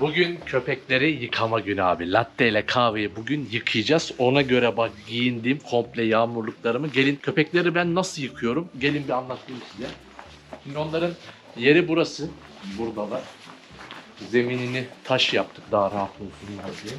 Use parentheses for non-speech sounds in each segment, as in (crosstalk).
Bugün köpekleri yıkama günü abi. Latte ile kahveyi bugün yıkayacağız. Ona göre bak giyindiğim komple yağmurluklarımı. Gelin köpekleri ben nasıl yıkıyorum? Gelin bir anlatayım size. Şimdi onların yeri burası. Buradalar. Zeminini taş yaptık daha rahat olsunlar diye.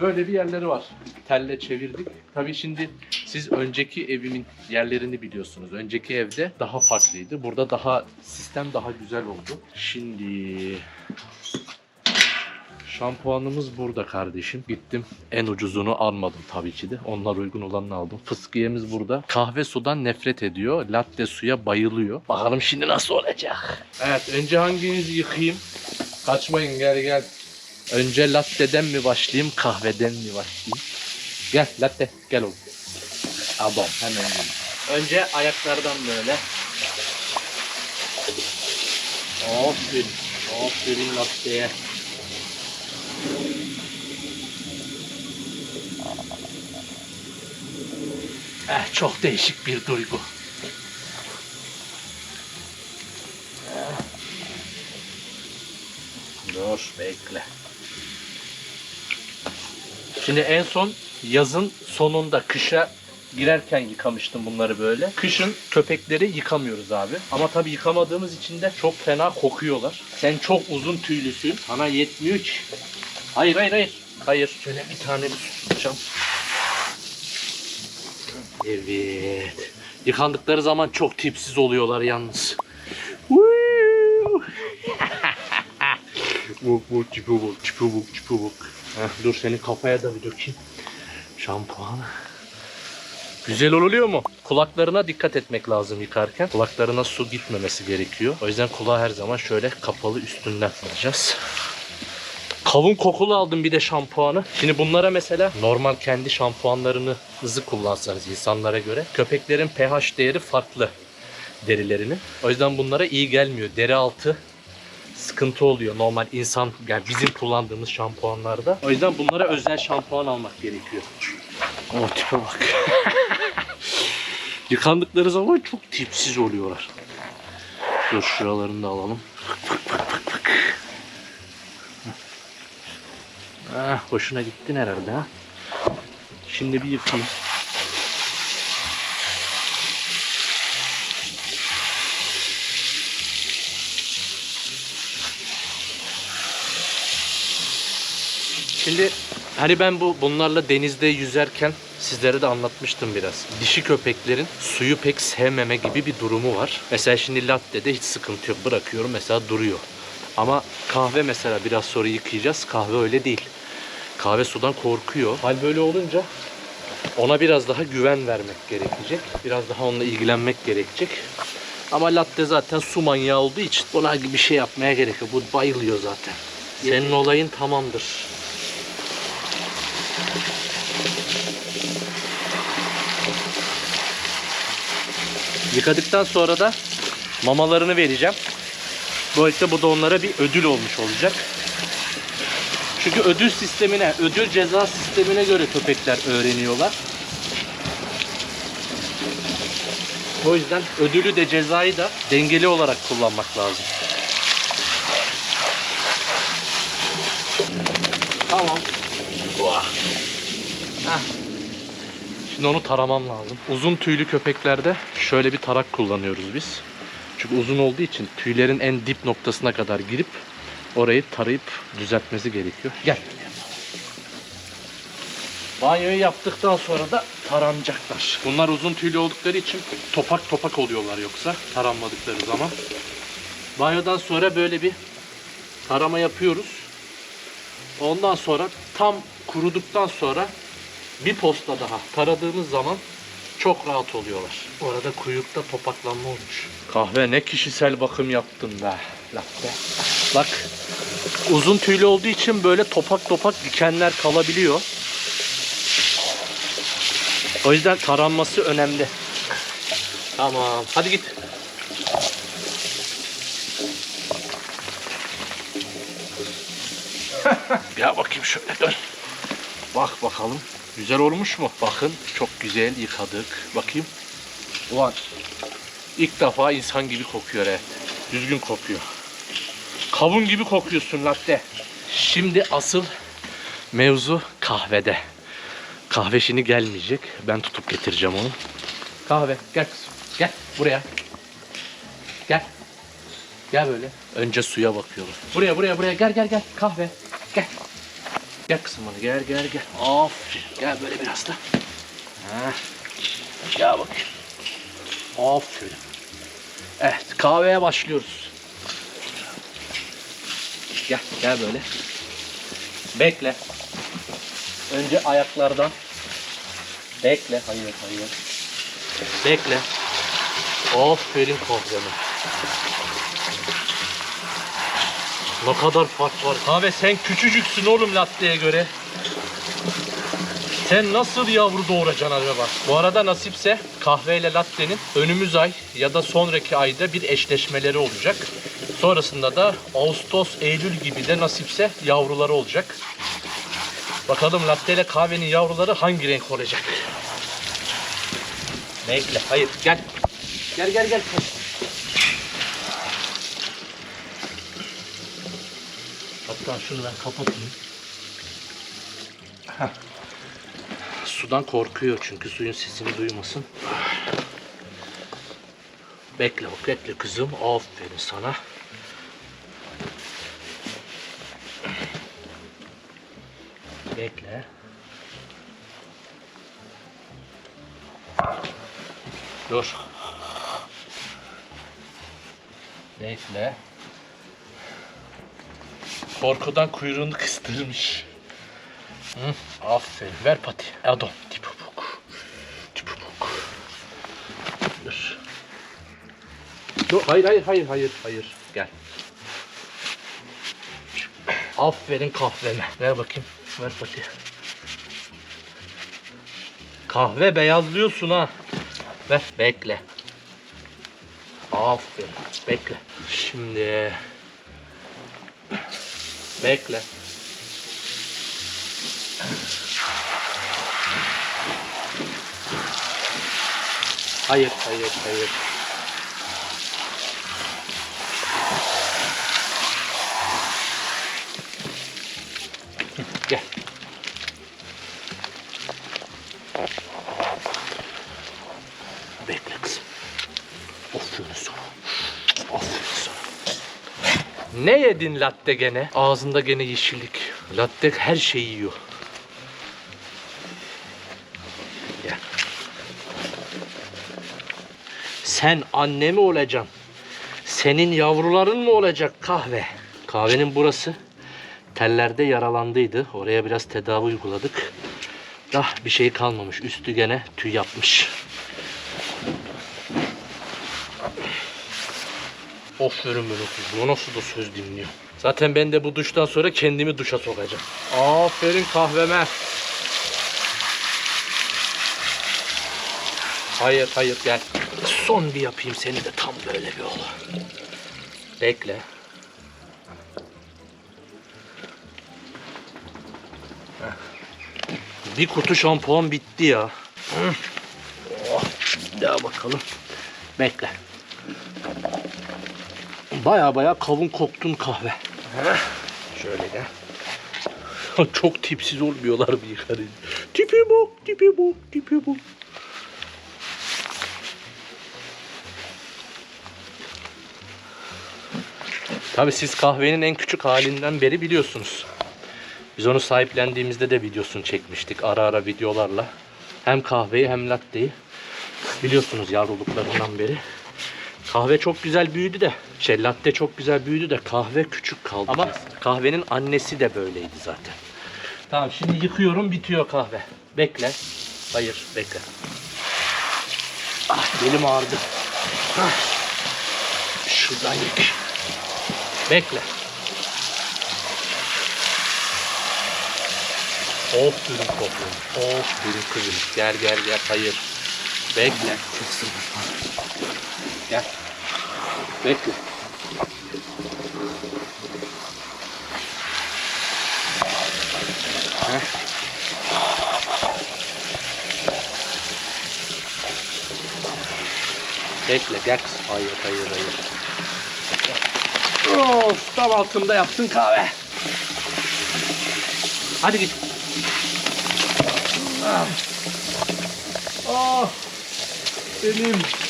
Böyle bir yerleri var. Telle çevirdik. Tabii şimdi siz önceki evimin yerlerini biliyorsunuz. Önceki evde daha farklıydı. Burada daha sistem daha güzel oldu. Şimdi şampuanımız burada kardeşim. Gittim en ucuzunu almadım tabii ki de. Onlar uygun olanını aldım. Fıskiyemiz burada. Kahve sudan nefret ediyor. Latte suya bayılıyor. Bakalım şimdi nasıl olacak. Evet önce hanginizi yıkayayım? Kaçmayın gel gel. Önce latte'den mi başlayayım, kahveden mi başlayayım? Gel latte, gel oğlum. Adam hemen. Önce ayaklardan böyle. Aferin, aferin latte'ye. Eh, çok değişik bir duygu. Dur bekle. Şimdi en son yazın sonunda kışa girerken yıkamıştım bunları böyle. Kışın köpekleri yıkamıyoruz abi. Ama tabii yıkamadığımız için de çok fena kokuyorlar. Sen çok uzun tüylüsün. Sana yetmiyor ki. Hayır hayır hayır. Hayır. Şöyle bir tane bir su tutacağım. Evet. Yıkandıkları zaman çok tipsiz oluyorlar yalnız. Vuk vuk çipu vuk çipu vuk çipu vuk. Heh, dur senin kafaya da bir dökeyim. Şampuanı. Güzel oluyor mu? Kulaklarına dikkat etmek lazım yıkarken. Kulaklarına su gitmemesi gerekiyor. O yüzden kulağı her zaman şöyle kapalı üstünden alacağız. Kavun kokulu aldım bir de şampuanı. Şimdi bunlara mesela normal kendi şampuanlarınızı kullansanız insanlara göre. Köpeklerin pH değeri farklı derilerinin. O yüzden bunlara iyi gelmiyor. Deri altı sıkıntı oluyor normal insan yani bizim kullandığımız şampuanlarda. O yüzden bunlara özel şampuan almak gerekiyor. O tipe bak. (laughs) Yıkandıkları zaman çok tipsiz oluyorlar. Dur şuralarını da alalım. Bak bak bak bak. Ah, hoşuna gittin herhalde ha. Şimdi bir yıkayayım. Şimdi hani ben bu bunlarla denizde yüzerken sizlere de anlatmıştım biraz. Dişi köpeklerin suyu pek sevmeme gibi bir durumu var. Mesela şimdi latte'de hiç sıkıntı yok. Bırakıyorum mesela duruyor. Ama kahve mesela biraz sonra yıkayacağız. Kahve öyle değil. Kahve sudan korkuyor. Hal böyle olunca ona biraz daha güven vermek gerekecek. Biraz daha onunla ilgilenmek gerekecek. Ama latte zaten su manyağı olduğu için ona bir şey yapmaya gerek yok. Bu bayılıyor zaten. Senin olayın tamamdır. Yıkadıktan sonra da mamalarını vereceğim. Böylelikle bu da onlara bir ödül olmuş olacak. Çünkü ödül sistemine, ödül ceza sistemine göre köpekler öğreniyorlar. O yüzden ödülü de cezayı da dengeli olarak kullanmak lazım. Tamam. Vah. Heh. Şimdi onu taramam lazım. Uzun tüylü köpeklerde şöyle bir tarak kullanıyoruz biz. Çünkü uzun olduğu için tüylerin en dip noktasına kadar girip orayı tarayıp düzeltmesi gerekiyor. Gel. Banyoyu yaptıktan sonra da taranacaklar. Bunlar uzun tüylü oldukları için topak topak oluyorlar yoksa taranmadıkları zaman. Banyodan sonra böyle bir tarama yapıyoruz. Ondan sonra tam kuruduktan sonra bir posta daha taradığımız zaman çok rahat oluyorlar. Bu arada kuyrukta topaklanma olmuş. Kahve ne kişisel bakım yaptın be. Latte. Bak uzun tüylü olduğu için böyle topak topak dikenler kalabiliyor. O yüzden taranması önemli. Tamam. Hadi git. (laughs) Gel bakayım şöyle dön. Bak bakalım. Güzel olmuş mu? Bakın çok güzel yıkadık. Bakayım. Ulan ilk defa insan gibi kokuyor he. Düzgün kokuyor. Kavun gibi kokuyorsun latte. Şimdi asıl mevzu kahvede. Kahve şimdi gelmeyecek. Ben tutup getireceğim onu. Kahve gel kızım. Gel buraya. Gel. Gel böyle. Önce suya bakıyorlar. Buraya buraya buraya gel gel gel. Kahve. Gel. Gel kızım bana gel gel gel. Aferin. Gel böyle biraz da. Ha. Gel bakayım. Aferin. Evet kahveye başlıyoruz. Gel gel böyle. Bekle. Önce ayaklardan. Bekle. Hayır hayır. Bekle. Aferin kahveme. Ne kadar fark var. Kahve sen küçücüksün oğlum latte'ye göre. Sen nasıl yavru doğuracaksın acaba? Bu arada nasipse kahveyle latte'nin önümüz ay ya da sonraki ayda bir eşleşmeleri olacak. Sonrasında da Ağustos, Eylül gibi de nasipse yavruları olacak. Bakalım latte ile kahvenin yavruları hangi renk olacak? Bekle. Hayır gel. Gel gel gel. Hatta şunu ben kapatayım. Sudan korkuyor çünkü suyun sesini duymasın. Bekle bak bekle kızım. Aferin sana. Bekle. Dur. Bekle. Korkudan kuyruğunu kıstırmış. Hı, aferin. Ver pati. Adam. Tipi bok. Dur. Dur. Hayır hayır hayır hayır hayır. Gel. Aferin kahveme. Ver bakayım. Ver pati. Kahve beyazlıyorsun ha. Ver. Bekle. Aferin. Bekle. Şimdi. Bekle. Hayır, hayır, hayır. Ne yedin latte gene? Ağzında gene yeşillik. Latte her şeyi yiyor. Gel. Sen anne mi olacaksın? Senin yavruların mı olacak kahve? Kahvenin burası tellerde yaralandıydı. Oraya biraz tedavi uyguladık. Ah bir şey kalmamış. Üstü gene tüy yapmış. Aferin benim kızım. O nasıl da söz dinliyor. Zaten ben de bu duştan sonra kendimi duşa sokacağım. Aferin kahveme. Hayır hayır gel. Son bir yapayım seni de tam böyle bir ol. Bekle. Bir kutu şampuan bitti ya. Hı. Oh, Daha bakalım. Bekle. Baya baya kavun koktun kahve. Heh. Şöyle gel. Çok tipsiz olmuyorlar bir yıkarınca. Tipi bu, tipi bu, tipi bu. Tabi siz kahvenin en küçük halinden beri biliyorsunuz. Biz onu sahiplendiğimizde de videosunu çekmiştik ara ara videolarla. Hem kahveyi hem latteyi. Biliyorsunuz yavruluklarından beri. Kahve çok güzel büyüdü de, şey latte çok güzel büyüdü de kahve küçük kaldı. Ama kahvenin annesi de böyleydi zaten. Tamam şimdi yıkıyorum bitiyor kahve. Bekle. Hayır bekle. Ah belim ağrıdı. Ah. Şuradan yık. Bekle. Aferin kokuyorum. Aferin kızım. Gel gel gel. Hayır. Bekle. Gel. Bekle. Heh. Bekle gel kızım. Hayır hayır hayır. Of tam altında yaptın kahve. Hadi git. Ah. Ah. Benim.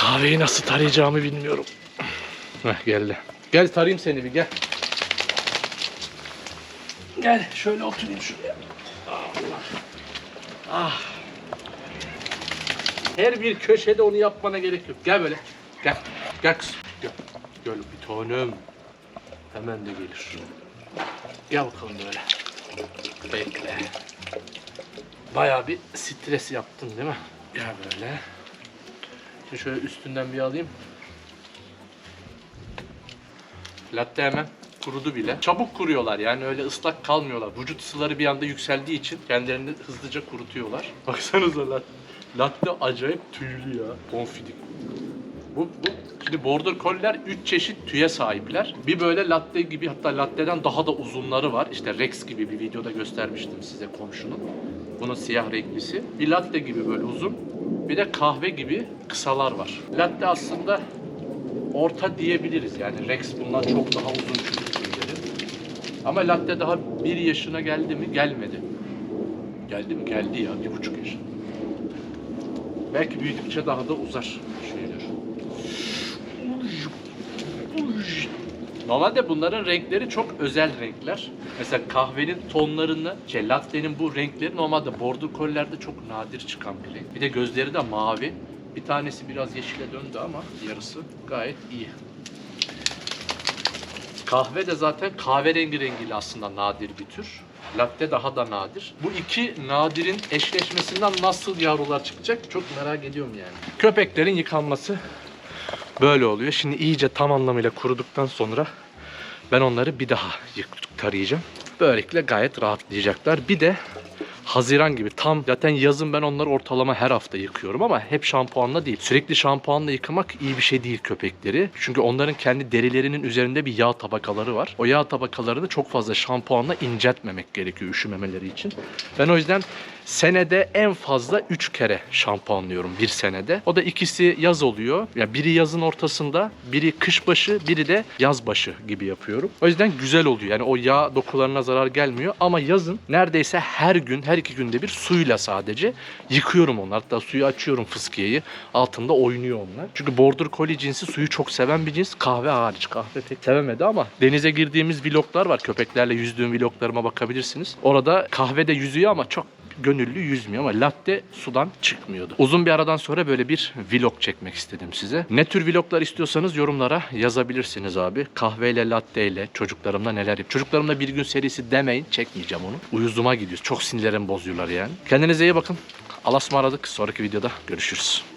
Kahveyi nasıl tarayacağımı bilmiyorum. Heh, geldi. Gel tarayayım seni bir gel. Gel şöyle oturayım şuraya. Allah. Ah. Her bir köşede onu yapmana gerek yok. Gel böyle. Gel. Gel kızım. Gel. Gel bir tanem. Hemen de gelir. Gel bakalım böyle. Bekle. Bayağı bir stres yaptın değil mi? Gel böyle. Şöyle üstünden bir alayım. Latte hemen kurudu bile. Çabuk kuruyorlar yani öyle ıslak kalmıyorlar. Vücut ısıları bir anda yükseldiği için kendilerini hızlıca kurutuyorlar. (laughs) Baksanıza latte. Latte acayip tüylü ya. Konfidik. Bu, bu şimdi border colliler 3 çeşit tüye sahipler. Bir böyle latte gibi hatta latte'den daha da uzunları var. İşte Rex gibi bir videoda göstermiştim size komşunun. Bunun siyah renklisi. Bir latte gibi böyle uzun. Bir de kahve gibi kısalar var. Latte aslında orta diyebiliriz yani. Rex bundan çok daha uzun çünkü. Ama latte daha bir yaşına geldi mi? Gelmedi. Geldi mi? Geldi ya. Bir buçuk yaşına. Belki büyüdükçe daha da uzar Normalde bunların renkleri çok özel renkler. Mesela kahvenin tonlarını, şey bu renkleri normalde border collilerde çok nadir çıkan bir renk. Bir de gözleri de mavi. Bir tanesi biraz yeşile döndü ama yarısı gayet iyi. Kahve de zaten kahverengi rengiyle aslında nadir bir tür. Latte daha da nadir. Bu iki nadirin eşleşmesinden nasıl yavrular çıkacak çok merak ediyorum yani. Köpeklerin yıkanması böyle oluyor. Şimdi iyice tam anlamıyla kuruduktan sonra ben onları bir daha tarayacağım. Böylelikle gayet rahatlayacaklar. Bir de Haziran gibi tam zaten yazın ben onları ortalama her hafta yıkıyorum ama hep şampuanla değil. Sürekli şampuanla yıkamak iyi bir şey değil köpekleri. Çünkü onların kendi derilerinin üzerinde bir yağ tabakaları var. O yağ tabakalarını çok fazla şampuanla inceltmemek gerekiyor üşümemeleri için. Ben o yüzden senede en fazla 3 kere şampuanlıyorum bir senede. O da ikisi yaz oluyor. Yani biri yazın ortasında, biri kış başı, biri de yaz başı gibi yapıyorum. O yüzden güzel oluyor. Yani o yağ dokularına zarar gelmiyor ama yazın neredeyse her gün, her iki günde bir suyla sadece yıkıyorum onları. Hatta suyu açıyorum fıskiyeyi. Altında oynuyor onlar. Çünkü Border Collie cinsi suyu çok seven bir cins. Kahve hariç. Kahve pek sevemedi ama denize girdiğimiz vloglar var. Köpeklerle yüzdüğüm vloglarıma bakabilirsiniz. Orada kahve de yüzüyor ama çok gönüllü yüzmüyor ama latte sudan çıkmıyordu. Uzun bir aradan sonra böyle bir vlog çekmek istedim size. Ne tür vloglar istiyorsanız yorumlara yazabilirsiniz abi. Kahveyle, latteyle, çocuklarımla neler yap. Çocuklarımla bir gün serisi demeyin, çekmeyeceğim onu. Uyuzuma gidiyor. Çok sinirlerim bozuyorlar yani. Kendinize iyi bakın. Allah'a ısmarladık. Sonraki videoda görüşürüz.